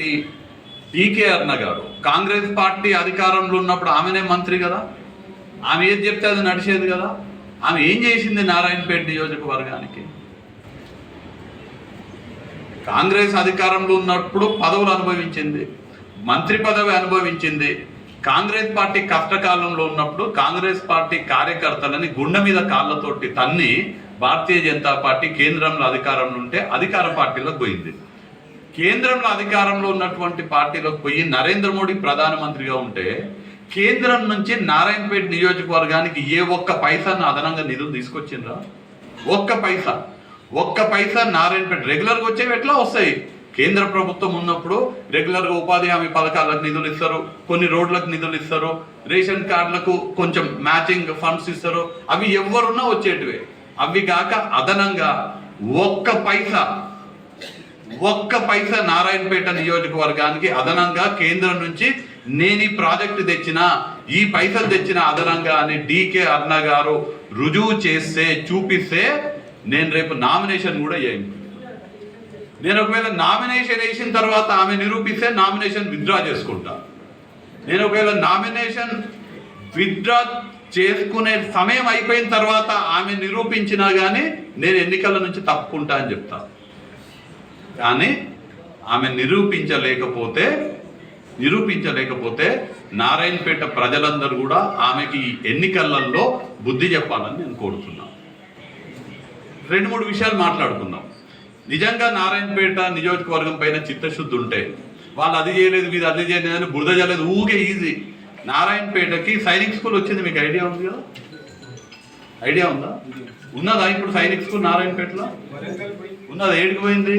Party DK అర్ణ గారు. Congress party అధికారంలో ఉన్నప్పుడు ఆమెనే మంత్రి కదా. ఆమె ఏది చెప్తే అది నడిచేది కదా. ఆమె ఏం చేసింది నారాయణపేట నియోజకవర్గానికి? కాంగ్రెస్ అధికారంలో ఉన్నప్పుడు పదవులు అనుభవించింది. మంత్రి పదవి అనుభవించింది. కాంగ్రెస్ పార్టీ కష్టకాలంలో ఉన్నప్పుడు కాంగ్రెస్ పార్టీ కార్యకర్తలని గుండె మీద కాళ్ళతోటి తన్ని భారతీయ జనతా పార్టీ కేంద్రంలో అధికారంలో ఉంటే అధికార పార్టీలో పోయింది. కేంద్రంలో అధికారంలో ఉన్నటువంటి పార్టీలోకి పోయి నరేంద్ర మోడీ ప్రధానమంత్రిగా ఉంటే కేంద్రం నుంచి నారాయణపేట నియోజకవర్గానికి ఏ ఒక్క పైసాను అదనంగా నిధులు తీసుకొచ్చిండ్రా? ఒక్క పైసా. ఒక్క పైసా నారాయణపేట రెగ్యులర్గా వచ్చేవి ఎట్లా వస్తాయి? కేంద్ర ప్రభుత్వం ఉన్నప్పుడు రెగ్యులర్గా ఉపాధి హామీ పథకాలకు నిధులు ఇస్తారు కొన్ని రోడ్లకు నిధులు ఇస్తారు రేషన్ కార్డులకు కొంచెం మ్యాచింగ్ ఫండ్స్ ఇస్తారు. అవి ఎవరున్నా వచ్చేటివే. అవి కాక అదనంగా ఒక్క పైసా ఒక్క పైసా నారాయణపేట నియోజకవర్గానికి అదనంగా కేంద్రం నుంచి నేను ఈ ప్రాజెక్టు తెచ్చిన ఈ పైసలు తెచ్చిన అదనంగా అని డీకే అర్ణ గారు రుజువు చేస్తే చూపిస్తే నేను రేపు నామినేషన్ కూడా చేయండి నేను ఒకవేళ నామినేషన్ వేసిన తర్వాత ఆమె నిరూపిస్తే నామినేషన్ విత్డ్రా చేసుకుంటా. నేను ఒకవేళ నామినేషన్ విత్డ్రా చేసుకునే సమయం అయిపోయిన తర్వాత ఆమె నిరూపించినా కానీ నేను ఎన్నికల నుంచి తప్పుకుంటా అని చెప్తాను కానీ ఆమె నిరూపించలేకపోతే నిరూపించలేకపోతే నారాయణపేట ప్రజలందరూ కూడా ఆమెకి ఈ ఎన్నికలలో బుద్ధి చెప్పాలని నేను కోరుతున్నాను రెండు మూడు విషయాలు మాట్లాడుకుందాం. నిజంగా నారాయణపేట నియోజకవర్గం పైన చిత్తశుద్ధి ఉంటే వాళ్ళు అది చేయలేదు ఇది అది చేయలేదు అని బురద చేయలేదు ఊగే ఈజీ. నారాయణపేటకి సైనిక్ స్కూల్ వచ్చింది మీకు ఐడియా ఉంది కదా? ఐడియా ఉందా? ఉన్నదా ఇప్పుడు సైనిక్ స్కూల్ నారాయణపేటలో? ఉన్నది? ఏడికి పోయింది?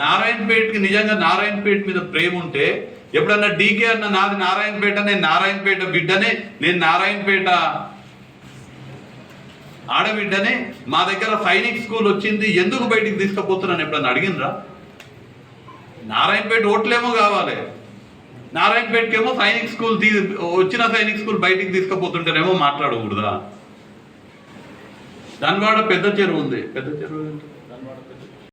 నారాయణపేటకి నిజంగా నారాయణపేట మీద ప్రేమ ఉంటే ఎప్పుడన్నా డీకే అన్న నాది నారాయణపేట నేను నారాయణపేట బిడ్డనే నేను నారాయణపేట ఆడబిడ్డనే మా దగ్గర సైనిక్ స్కూల్ వచ్చింది ఎందుకు బయటికి తీసుకుపోతున్నాను? ఎప్పుడన్నా అడిగినరా నారాయణపేట ఓట్లేమో కావాలి. నారాయణపేటకేమో సైనిక్ స్కూల్ తీ వచ్చిన సైనిక్ స్కూల్ బయటికి తీసుకుపోతుంటేనేమో మాట్లాడకూడదా దానివాడ పెద్ద చెరువు ఉంది పెద్ద చెరువు ఏంటి?